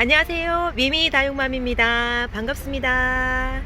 안녕하세요. 미미 다육맘입니다. 반갑습니다.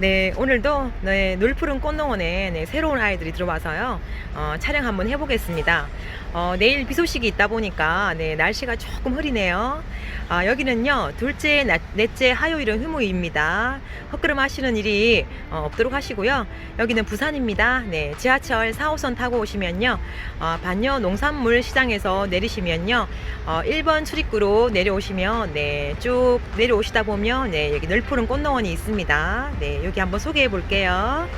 네, 오늘도 네, 놀푸른 꽃농원에 네, 새로운 아이들이 들어와서요. 어, 촬영 한번 해보겠습니다. 어, 내일 비 소식이 있다 보니까 네, 날씨가 조금 흐리네요. 아, 여기는요, 둘째, 나- 넷째 화요일은 휴무입니다. 헛걸음 하시는 일이 어, 없도록 하시고요. 여기는 부산입니다. 네, 지하철 4호선 타고 오시면요. 어, 반려 농산물 시장에서 내리시면요. 어, 1번 출입구로 내려오시면 네, 쭉 내려오시다 보면 네, 여기 널푸른 꽃농원이 있습니다. 네, 여기 한번 소개해 볼게요.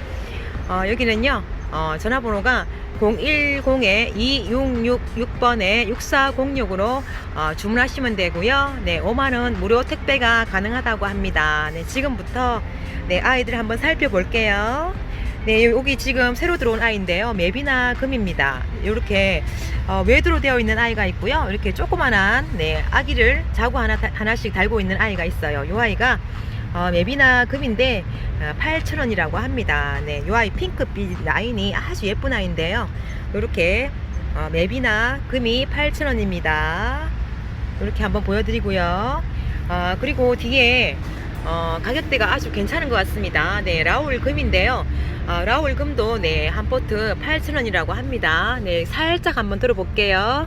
어, 여기는요. 어, 전화번호가 010-2666번에 6406으로 어, 주문하시면 되고요. 네, 5만원 무료 택배가 가능하다고 합니다. 네, 지금부터 네, 아이들 한번 살펴볼게요. 네, 여기 지금 새로 들어온 아이인데요. 맵이나 금입니다. 이렇게 어, 외두로 되어 있는 아이가 있고요. 이렇게 조그만한 네, 아기를 자구 하나 하나씩 달고 있는 아이가 있어요. 이 아이가 어, 맵이나 금인데 어, 8,000원이라고 합니다. 네, 이 아이 핑크빛 라인이 아주 예쁜 아이인데요. 이렇게 어, 맵이나 금이 8,000원입니다. 이렇게 한번 보여드리고요. 어, 그리고 뒤에 어, 가격대가 아주 괜찮은 것 같습니다. 네, 라울 금인데요. 어, 라울 금도 네, 한 포트 8,000원이라고 합니다. 네, 살짝 한번 들어볼게요.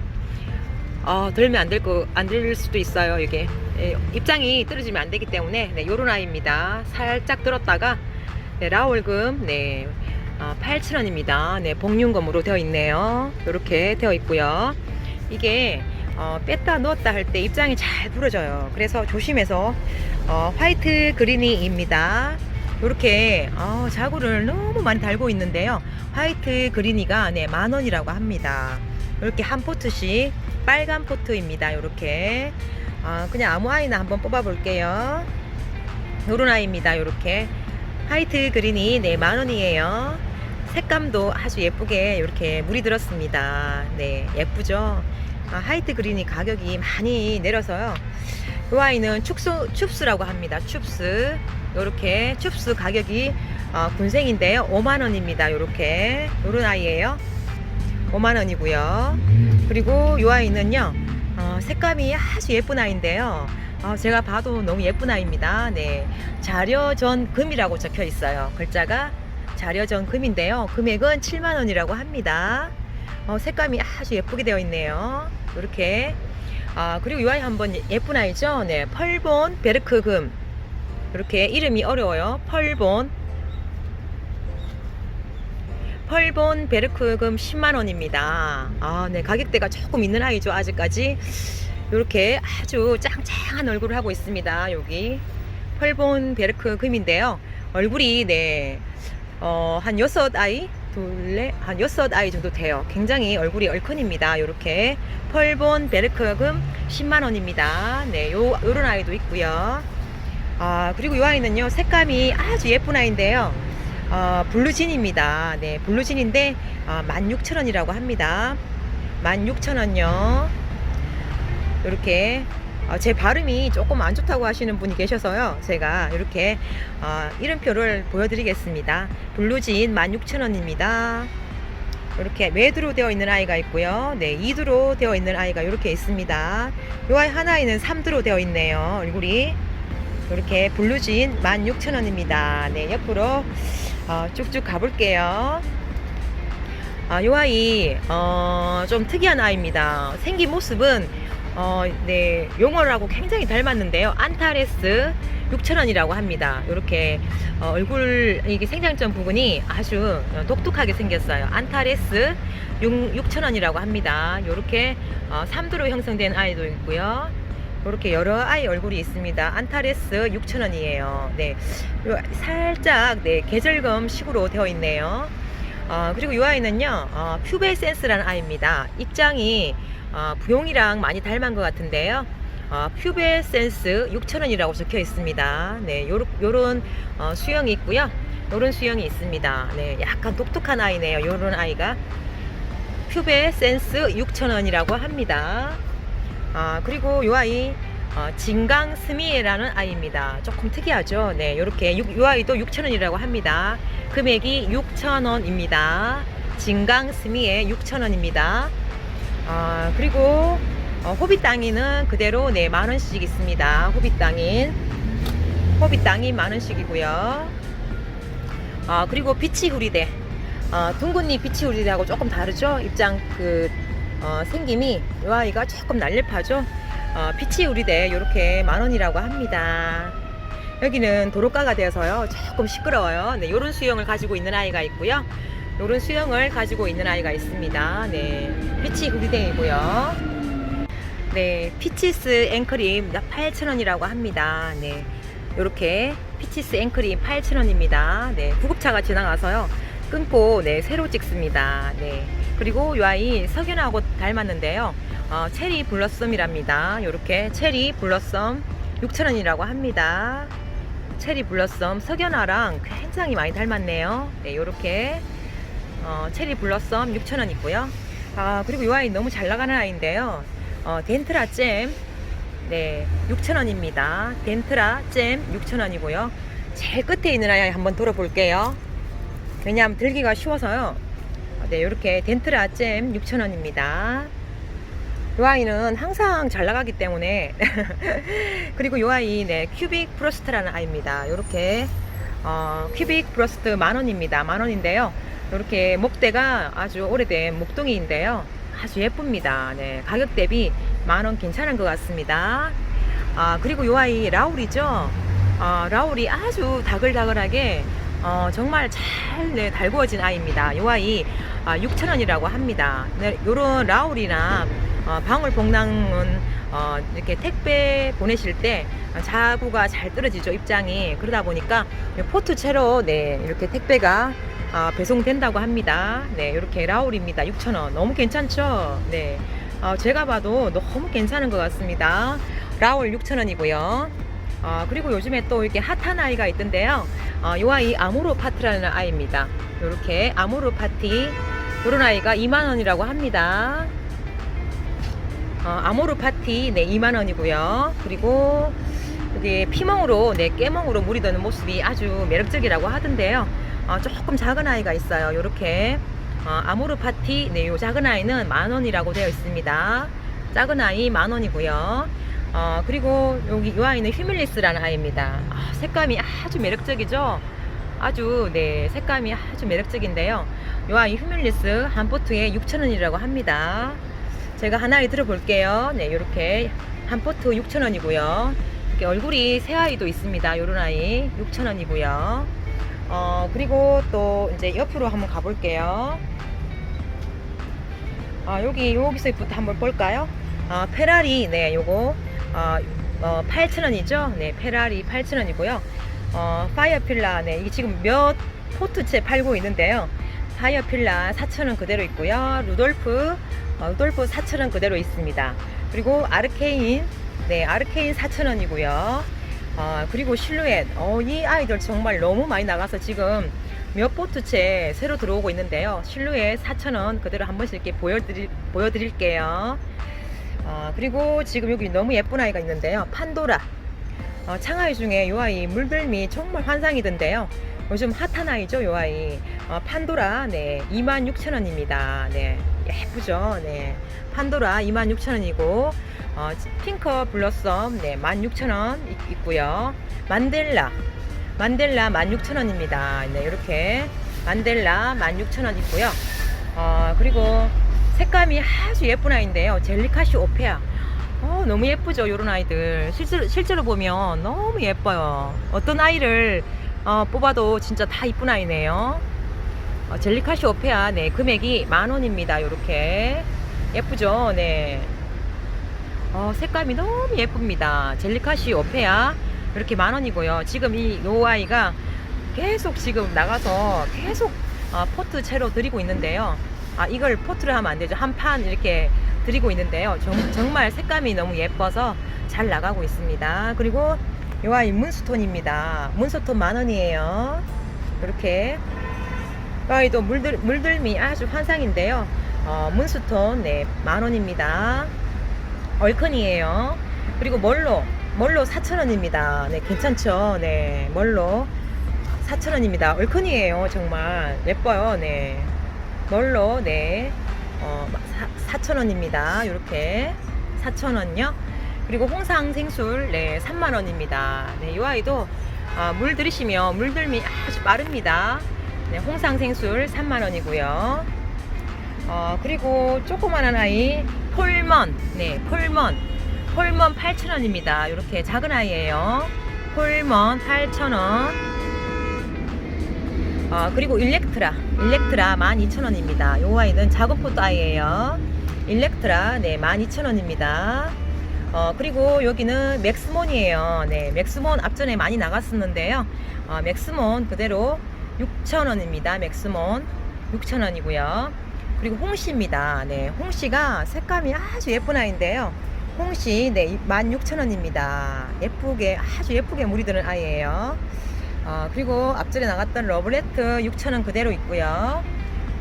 어, 들면 안 될 거, 안 될 수도 있어요, 이게. 예, 입장이 떨어지면 안 되기 때문에, 네, 요런 아이입니다. 살짝 들었다가, 네, 라울금, 네, 어, 8,000원입니다. 네, 복륜금으로 되어 있네요. 이렇게 되어 있고요. 이게, 어, 뺐다 넣었다 할 때 입장이 잘 부러져요. 그래서 조심해서, 어, 화이트 그리니입니다. 이렇게, 어, 자구를 너무 많이 달고 있는데요. 화이트 그리니가, 네, 만 원이라고 합니다. 이렇게 한 포트씩 빨간 포트입니다. 이렇게 아, 그냥 아무 아이나 한번 뽑아 볼게요. 요런 아이입니다. 이렇게 화이트 그린이 네 만원이에요. 색감도 아주 예쁘게 이렇게 물이 들었습니다. 네 예쁘죠. 아, 화이트 그린이 가격이 많이 내려서요. 이 아이는 춥수, 춥스라고 합니다. 춥스. 요렇게 춥스 가격이 어, 군생인데요. 5만원입니다. 요렇게. 요런 아이예요. 5만원이고요. 그리고 이 아이는요, 어, 색감이 아주 예쁜 아이인데요. 어, 제가 봐도 너무 예쁜 아이입니다. 네. 자려전 금이라고 적혀 있어요. 글자가 자려전 금인데요. 금액은 7만원이라고 합니다. 어, 색감이 아주 예쁘게 되어 있네요. 이렇게. 아, 그리고 이 아이 한번 예쁜 아이죠? 네. 펄본 베르크 금. 이렇게 이름이 어려워요. 펄본 펄본 베르크금 10만원입니다. 아, 네. 가격대가 조금 있는 아이죠. 아직까지. 이렇게 아주 짱짱한 얼굴을 하고 있습니다. 여기. 펄본 베르크금인데요. 얼굴이, 네. 어, 한 여섯 아이? 둘레? 한 여섯 아이 정도 돼요. 굉장히 얼굴이 얼큰입니다. 이렇게. 펄본 베르크금 10만원입니다. 네. 요, 요런 아이도 있고요. 아, 그리고 이 아이는요. 색감이 아주 예쁜 아이인데요. 어, 블루진입니다. 네, 블루진인데 어, 16,000원이라고 합니다. 16,000원요. 이렇게 어, 제 발음이 조금 안 좋다고 하시는 분이 계셔서요. 제가 이렇게 어, 이름표를 보여드리겠습니다. 블루진 16,000원입니다. 이렇게 매두로 되어 있는 아이가 있고요. 네, 2두로 되어 있는 아이가 이렇게 있습니다. 요 아이 하나에는 3두로 되어 있네요. 얼굴이 이렇게 블루진 16,000원입니다. 네, 옆으로 어, 쭉쭉 가볼게요. 아, 요 아이, 어, 좀 특이한 아이입니다. 생긴 모습은, 어, 네, 용어라고 굉장히 닮았는데요. 안타레스 6,000원이라고 합니다. 이렇게, 어, 얼굴, 이게 생장점 부분이 아주 독특하게 생겼어요. 안타레스 6, 6,000원이라고 합니다. 이렇게, 어, 3두로 형성된 아이도 있고요. 이렇게 여러 아이 얼굴이 있습니다. 안타레스 6,000원이에요. 네. 요 살짝 네, 계절금 식으로 되어 있네요. 어, 그리고 이 아이는요, 어, 퓨베센스라는 아이입니다. 입장이 어, 부용이랑 많이 닮은 것 같은데요. 어, 퓨베센스 6,000원이라고 적혀 있습니다. 네, 요런, 요런 어, 수영이 있고요. 요런 수영이 있습니다. 네, 약간 독특한 아이네요. 요런 아이가. 퓨베센스 6,000원이라고 합니다. 아, 그리고 이 아이 어, 진강 스미에라는 아이입니다. 조금 특이하죠. 네, 요렇게 이 아이도 6,000원이라고 합니다. 금액이 6,000원입니다. 진강 스미에 6,000원입니다. 아, 그리고 어, 호빗 땅이는 그대로 네, 만 원씩 있습니다. 호빗 땅인. 호빗 땅이 만 원씩이고요. 아, 그리고 비치 후리대. 어, 둥근잎 비치 후리대하고 조금 다르죠? 입장 그 어, 생김이 이 아이가 조금 날렵하죠? 어, 피치 우리대 이렇게 만 원이라고 합니다. 여기는 도로가가 되어서요 조금 시끄러워요. 네, 이런 수영을 가지고 있는 아이가 있고요. 이런 수영을 가지고 있는 아이가 있습니다. 네, 피치 우리대이고요. 네, 피치스 앵크림 8,000원이라고 합니다. 네, 이렇게 피치스 앵크림 8,000원입니다. 네, 구급차가 지나가서요 끊고 네 새로 찍습니다. 네, 그리고 이 아이 석연하고 닮았는데요. 어, 체리 블러썸이랍니다. 이렇게 체리 블러썸 6,000원이라고 합니다. 체리 블러썸 석연아랑 굉장히 많이 닮았네요. 네, 이렇게 어, 체리 블러썸 6,000원 있고요. 아, 그리고 이 아이 너무 잘 나가는 아이인데요. 어, 덴트라 잼 네, 6,000원입니다. 덴트라 잼 6,000원이고요. 제일 끝에 있는 아이 한번 돌아볼게요. 왜냐하면 들기가 쉬워서요. 네, 이렇게 덴트라 잼 6,000원입니다. 이 아이는 항상 잘 나가기 때문에 그리고 이 아이 네 큐빅 프로스트라는 아이입니다. 이렇게 어, 큐빅 프로스트 만 원입니다. 만 원인데요. 이렇게 목대가 아주 오래된 목동이인데요. 아주 예쁩니다. 네 가격 대비 만원 괜찮은 것 같습니다. 아 그리고 이 아이 라울이죠. 아, 라울이 아주 다글다글하게 어, 정말 잘 네, 달구어진 아이입니다. 이 아이 아, 6,000원이라고 합니다. 네, 요런 라울이나 어, 방울복랑은 어, 이렇게 택배 보내실 때 자구가 잘 떨어지죠 입장이 그러다 보니까 포트채로 네 이렇게 택배가 어, 배송된다고 합니다. 네 이렇게 라울입니다. 6,000원 너무 괜찮죠? 네 어, 제가 봐도 너무 괜찮은 것 같습니다. 라울 6,000원이고요. 어, 그리고 요즘에 또 이렇게 핫한 아이가 있던데요. 어, 이 아이 아모로 파트라는 아이입니다. 이렇게 아모로 파티 이런 아이가 2만 원이라고 합니다. 어, 아모르 파티 네 2만 원이고요. 그리고 여기 피멍으로 네 깨멍으로 물이 드는 모습이 아주 매력적이라고 하던데요. 어, 조금 작은 아이가 있어요. 이렇게 어, 아모르 파티 네 요 작은 아이는 만 원이라고 되어 있습니다. 작은 아이 만 원이고요. 어, 그리고 여기 이 아이는 휴밀리스라는 아이입니다. 아, 색감이 아주 매력적이죠. 아주 네 색감이 아주 매력적인데요. 이 아이 휴밀리스 한 포트에 6,000원이라고 합니다. 제가 하나에 들어볼게요. 네, 이렇게 한 포트 6,000원이고요. 이렇게 얼굴이 새 아이도 있습니다. 요런 아이 6,000원이고요. 어, 그리고 또 이제 옆으로 한번 가볼게요. 아, 여기 여기서부터 한번 볼까요? 아, 페라리 네, 요거 어, 어, 8,000원이죠. 네, 페라리 8,000원이고요. 어, 파이어필라 네, 이게 지금 몇 포트채 팔고 있는데요. 파이어필라 4,000원 그대로 있고요. 루돌프 어, 루돌프 4,000원 그대로 있습니다. 그리고 아르케인 네, 아르케인 4,000원이고요. 어, 그리고 실루엣 어, 이 아이들 정말 너무 많이 나가서 지금 몇 포트채 새로 들어오고 있는데요. 실루엣 4,000원 그대로 한 번씩 이렇게 보여드릴, 보여드릴게요. 어, 그리고 지금 여기 너무 예쁜 아이가 있는데요. 판도라. 어, 창아이 중에 요 아이 물들미 정말 환상이던데요. 요즘 핫한 아이죠, 요 아이. 어, 판도라, 네, 26,000원입니다. 네, 예쁘죠, 네. 판도라 26,000원이고, 어, 핑커 블러썸, 네, 16,000원 있고요. 만델라, 만델라 16,000원입니다. 네, 이렇게 만델라 16,000원 있고요. 어, 그리고 색감이 아주 예쁜 아이인데요. 젤리카시 오페아. 어, 너무 예쁘죠, 요런 아이들. 실제로, 실제로 보면 너무 예뻐요. 어떤 아이를 어, 뽑아도 진짜 다 이쁜 아이네요. 어, 젤리카시 오페아, 네, 금액이 만 원입니다. 요렇게. 예쁘죠, 네. 어, 색감이 너무 예쁩니다. 젤리카시 오페아. 이렇게 만 원이고요. 지금 이 요 아이가 계속 지금 나가서 계속 어, 포트 채로 드리고 있는데요. 아, 이걸 포트를 하면 안 되죠. 한 판 이렇게 드리고 있는데요. 정, 정말 색감이 너무 예뻐서 잘 나가고 있습니다. 그리고 요 아이 문스톤입니다. 문스톤 만 원이에요. 이렇게 이 아이도 물들, 물들미 아주 환상인데요. 어, 문스톤 네, 만 원입니다. 얼큰이에요. 그리고 멀로 멀로 4,000원입니다. 네, 괜찮죠? 네, 멀로 4,000원입니다. 얼큰이에요. 정말 예뻐요. 네. 멀로 네. 어, 4,000원입니다. 이렇게 4,000원요. 그리고 홍상 생술 네 3만원입니다. 네, 이 아이도 아, 물 들이시면 물들미 아주 빠릅니다. 네, 홍상 생술 3만원이고요. 어, 그리고 조그만한 아이 폴먼 네 폴먼 폴먼 8,000원입니다. 이렇게 작은 아이예요. 폴먼 8,000원. 어, 그리고 일렉트라 일렉트라 12,000원입니다. 이 아이는 작은 포트 아이예요. 일렉트라 네 12,000원입니다. 어, 그리고 여기는 맥스몬이에요. 네, 맥스몬 앞전에 많이 나갔었는데요. 어, 맥스몬 그대로 6,000원입니다. 맥스몬 6,000원이고요. 그리고 홍시입니다. 네, 홍시가 색감이 아주 예쁜 아이인데요. 홍시 네 16,000원입니다. 예쁘게 아주 예쁘게 물이 드는 아이예요. 어, 그리고 앞전에 나갔던 러블레트 6,000원 그대로 있고요.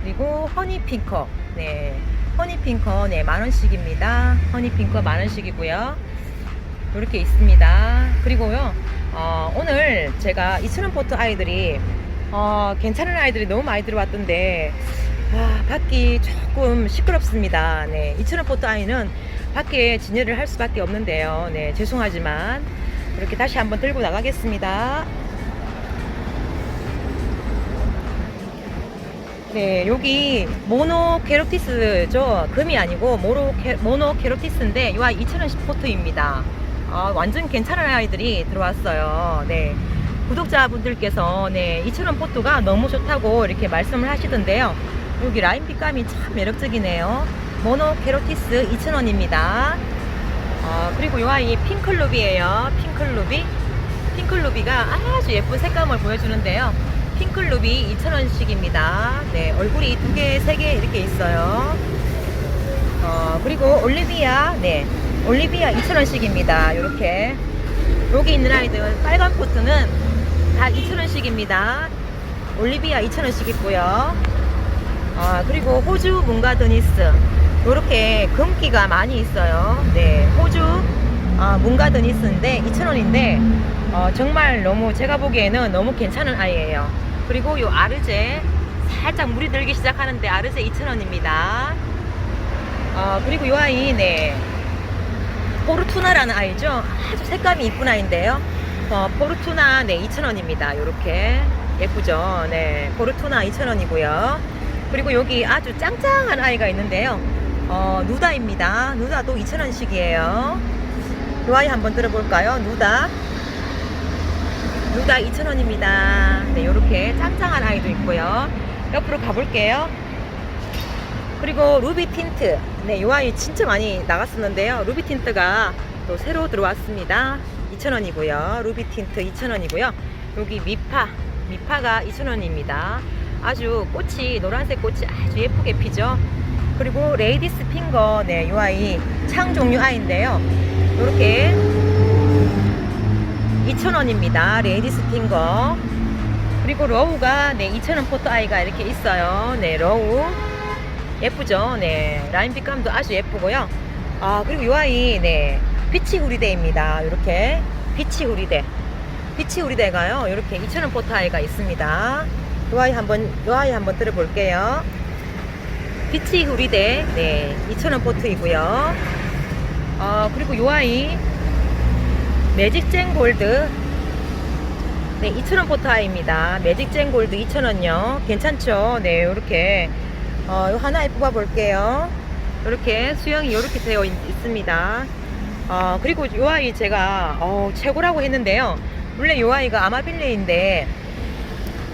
그리고 허니핑커 네 허니핑커 네 만원씩입니다. 허니핑커 만원씩이고요. 이렇게 있습니다. 그리고요 어, 오늘 제가 이천원 포트 아이들이 어, 괜찮은 아이들이 너무 많이 들어왔던데 아, 밖이 조금 시끄럽습니다. 네, 이천원 포트 아이는 밖에 진열을 할 수밖에 없는데요. 네, 죄송하지만 이렇게 다시 한번 들고 나가겠습니다. 네, 여기 모노케로티스죠. 금이 아니고 모노 모노케로티스인데 이 아이 2,000원씩 포트입니다. 아, 완전 괜찮은 아이들이 들어왔어요. 네. 구독자분들께서 네, 2,000원 포트가 너무 좋다고 이렇게 말씀을 하시던데요. 여기 라인 빛감이 참 매력적이네요. 모노케로티스 2,000원입니다. 아, 그리고 이 아이 핑클루비예요. 핑클루비. 핑클루비가 아주 예쁜 색감을 보여주는데요. 핑클루비 2,000원씩입니다. 네, 얼굴이 두 개, 세 개 이렇게 있어요. 어, 그리고 올리비아, 네, 올리비아 2,000원씩입니다. 이렇게. 여기 있는 아이들, 빨간 포트는 다 2,000원씩입니다. 올리비아 2,000원씩 있고요. 아, 그리고 호주 문가 드니스. 이렇게 금기가 많이 있어요. 네, 호주 아, 문가 드니스인데 2,000원인데 어, 정말 너무 제가 보기에는 너무 괜찮은 아이예요. 그리고 요 아르제 살짝 물이 들기 시작하는데 아르제 2,000원입니다. 어, 그리고 요 아이 네 포르투나라는 아이죠. 아주 색감이 이쁜 아이인데요. 어, 포르투나 네 2,000원입니다. 요렇게 예쁘죠. 네 포르투나 2,000원이고요. 그리고 여기 아주 짱짱한 아이가 있는데요. 어, 누다입니다. 누다도 2,000원씩이에요. 요 아이 한번 들어볼까요? 누다. 누다 2,000원입니다. 네, 요렇게 짱짱한 아이도 있고요. 옆으로 가볼게요. 그리고 루비 틴트. 네, 요 아이 진짜 많이 나갔었는데요. 루비 틴트가 또 새로 들어왔습니다. 2,000원이고요. 루비 틴트 2,000원이고요. 여기 미파. 미파가 2,000원입니다. 아주 꽃이, 노란색 꽃이 아주 예쁘게 피죠. 그리고 레이디스 핑거. 네, 요 아이 창 종류 아이인데요. 요렇게 2,000원입니다. 레이디스 핑거. 그리고 러우가 네, 2,000원 포트 아이가 이렇게 있어요. 네, 러우. 예쁘죠? 네. 라인 빛감도 아주 예쁘고요. 아, 그리고 이 아이 네. 피치 후리데입니다. 이렇게 피치 후리데. 피치 후리데가요. 이렇게 2,000원 포트 아이가 있습니다. 이 아이 한번 이 아이 한번 들어볼게요. 피치 후리데 네. 2,000원 포트이고요. 아, 그리고 이 아이 매직젠 골드 네 2,000원 포타입니다. 매직젠 골드 2,000원요. 괜찮죠? 네 요렇게. 어, 요 하나에 뽑아 볼게요. 이렇게 수영이 이렇게 되어 있, 습니다. 어, 그리고 요 아이 제가 어, 최고라고 했는데요. 원래 요 아이가 아마빌레인데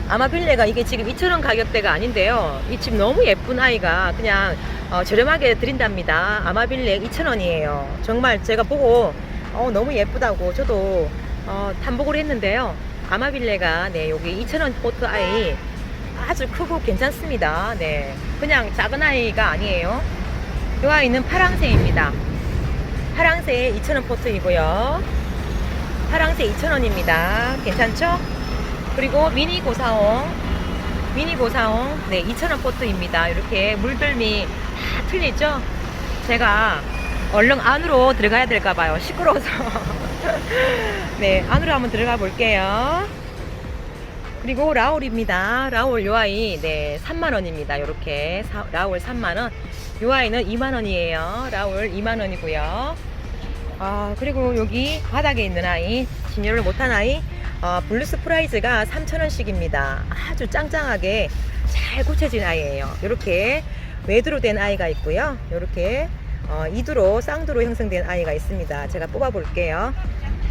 아마빌레가 이게 지금 2,000원 가격대가 아닌데요. 이 집 너무 예쁜 아이가 그냥 어, 저렴하게 드린답니다. 아마빌레 2,000원이에요. 정말 제가 보고 어, 너무 예쁘다고 저도 어, 탐복을 했는데요. 아마빌레가 네 여기 2,000원 포트 아이 아주 크고 괜찮습니다. 네 그냥 작은 아이가 아니에요. 이 아이는 파랑새입니다. 파랑새 2,000원 포트이고요. 파랑새 2,000원입니다. 괜찮죠? 그리고 미니 고사홍 미니 고사홍 네 2,000원 포트입니다. 이렇게 물들미 다 틀리죠? 제가 얼른 안으로 들어가야 될까 봐요. 시끄러워서. 네, 안으로 한번 들어가 볼게요. 그리고 라울입니다. 라울 요 아이 네, 3만 원입니다. 요렇게 사- 라울 3만 원. 요 아이는 2만 원이에요. 라울 2만 원이고요. 아, 그리고 여기 바닥에 있는 아이, 진열을 못한 아이, 어, 블루 스 프라이즈가 3,000원씩입니다. 아주 짱짱하게 잘 고쳐진 아이예요. 이렇게 외두로 된 아이가 있고요. 이렇게 어, 이두로 쌍두로 형성된 아이가 있습니다. 제가 뽑아 볼게요.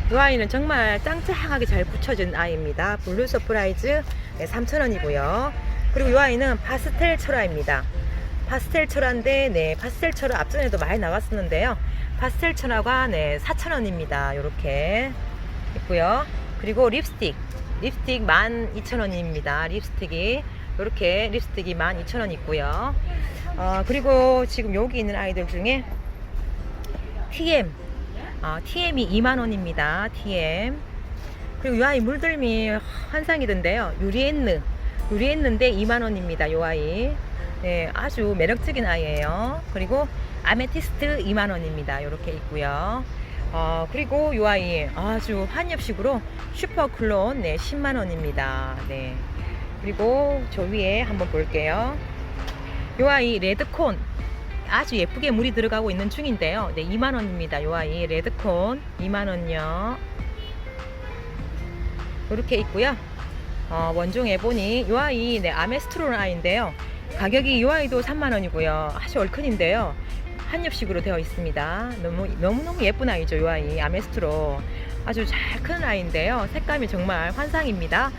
이 아이는 정말 짱짱하게 잘 붙여진 아이입니다. 블루 서프라이즈 네, 3,000원이고요. 그리고 이 아이는 파스텔 철화입니다. 파스텔 철화인데, 네, 파스텔 철화 앞전에도 많이 나왔었는데요. 파스텔 철화가 네, 4,000원입니다. 이렇게 있고요. 그리고 립스틱, 립스틱 12,000원입니다. 립스틱이 이렇게 립스틱이 12,000원 있고요. 어, 그리고 지금 여기 있는 아이들 중에 TM, 어, TM이 2만원입니다. TM. 그리고 이 아이 물들미 환상이던데요. 유리엔느. 유리엔느인데 2만원입니다. 이 아이. 네, 아주 매력적인 아이예요. 그리고 아메티스트 2만원입니다. 이렇게 있고요. 어, 그리고 이 아이 아주 환엽식으로 슈퍼 클론 네, 10만원입니다. 네. 그리고 저 위에 한번 볼게요. 이 아이 레드콘 아주 예쁘게 물이 들어가고 있는 중인데요. 네, 2만 원입니다. 요 아이 레드콘 2만 원요. 이렇게 있고요. 어, 원종 에 보니 요 아이 네, 아메스트론 아이인데요. 가격이 요 아이도 3만 원이고요. 아주 얼큰인데요. 한엽식으로 되어 있습니다. 너무 너무너무 예쁜 아이죠. 요 아이 아메스트로 아주 잘 큰 아이인데요. 색감이 정말 환상입니다.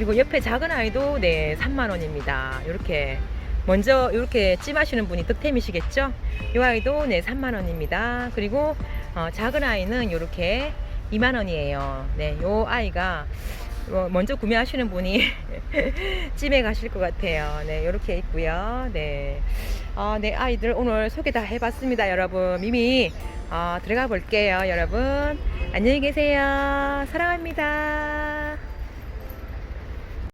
그리고 옆에 작은 아이도 네 3만원입니다. 이렇게 먼저 이렇게 찜하시는 분이 득템이시겠죠? 이 아이도 네 3만 원입니다. 그리고 어, 작은 아이는 이렇게 2만 원이에요. 네, 요 아이가 어, 먼저 구매하시는 분이 찜해 가실 것 같아요. 네, 이렇게 있고요. 네, 어, 네 아이들 오늘 소개 다 해봤습니다, 여러분. 미미 어, 들어가 볼게요, 여러분. 안녕히 계세요. 사랑합니다.